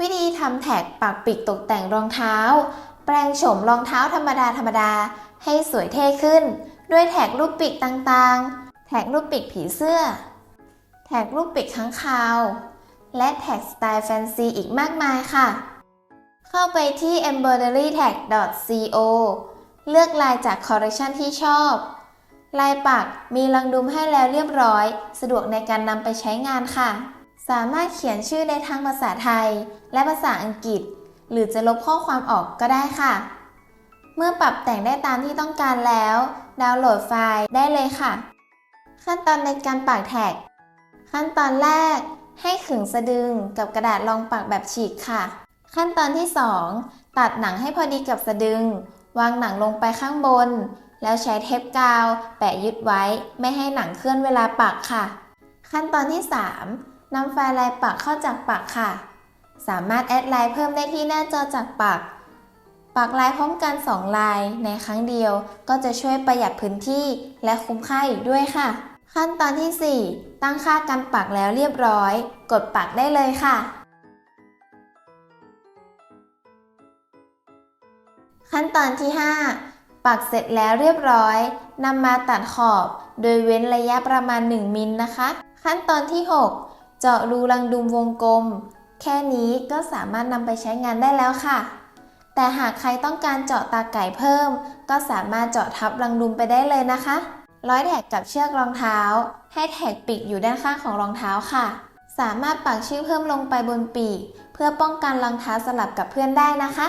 วิธีทำแท็กปักปิดตกแต่งรองเท้า แปลงโฉมรองเท้าธรรมดาธรรมดาให้สวยเท่ขึ้น ด้วยแท็กรูปปีกต่างๆ แท็กรูปปีกผีเสื้อ แท็กรูปปีกค้างคาว และแท็กสไตล์แฟนซีอีกมากมายค่ะ เข้าไปที่ embroiderytag.co เลือกลายจากคอลเลคชันที่ชอบ ลายปักมีรังดุมให้แล้วเรียบร้อย สะดวกในการนำไปใช้งานค่ะ สามารถเขียนชื่อในทั้งภาษาไทย และภาษาอังกฤษ หรือจะลบข้อความออกก็ได้ค่ะ เมื่อปรับแต่งได้ตามที่ต้องการแล้ว ดาวน์โหลดไฟล์ได้เลยค่ะ ขั้นตอนในการปักแท็ก ขั้นตอนแรก ให้ขึงสะดึงกับกระดาษรองปักแบบฉีกค่ะ ขั้นตอนที่ 2 ตัดหนังให้พอดีกับสะดึง วางหนังลงไปข้างบน แล้วใช้เทปกาว แปะยึดไว้ ไม่ให้หนังเคลื่อนเวลาปักค่ะ ขั้นตอนที่ 3 นำไฟล์ลายปักเข้าจากปักค่ะ สามารถแอดลน์เพิ่มได้ที่หน้าจอจากปัก ปักลายพร้อมกัน 2 ลายในครั้งเดียว ก็จะช่วยประหยัดพื้นที่และคุ้มค่าอีกด้วยค่ะ ขั้นตอนที่ 4 ตั้งค่าการปักแล้วเรียบร้อย กดปักได้เลยค่ะ ขั้นตอนที่ 5 ปักเสร็จแล้วเรียบร้อยนำมาตัดขอบ โดยเว้นระยะประมาณ 1 มิลนะคะ ขั้นตอนที่ 6 เจาะรูรังดุมวงกลม แค่นี้ก็สามารถนำไปใช้งานได้แล้วค่ะ แต่หากใครต้องการเจาะตาไก่เพิ่ม ก็สามารถเจาะทับรังดุมไปได้เลยนะคะ ร้อยแท็กกับเชือกรองเท้า ให้แท็กปีกอยู่ด้านข้างของรองเท้าค่ะ สามารถปักชื่อเพิ่มลงไปบนปีก เพื่อป้องกันรองเท้าสลับกับเพื่อนได้นะคะ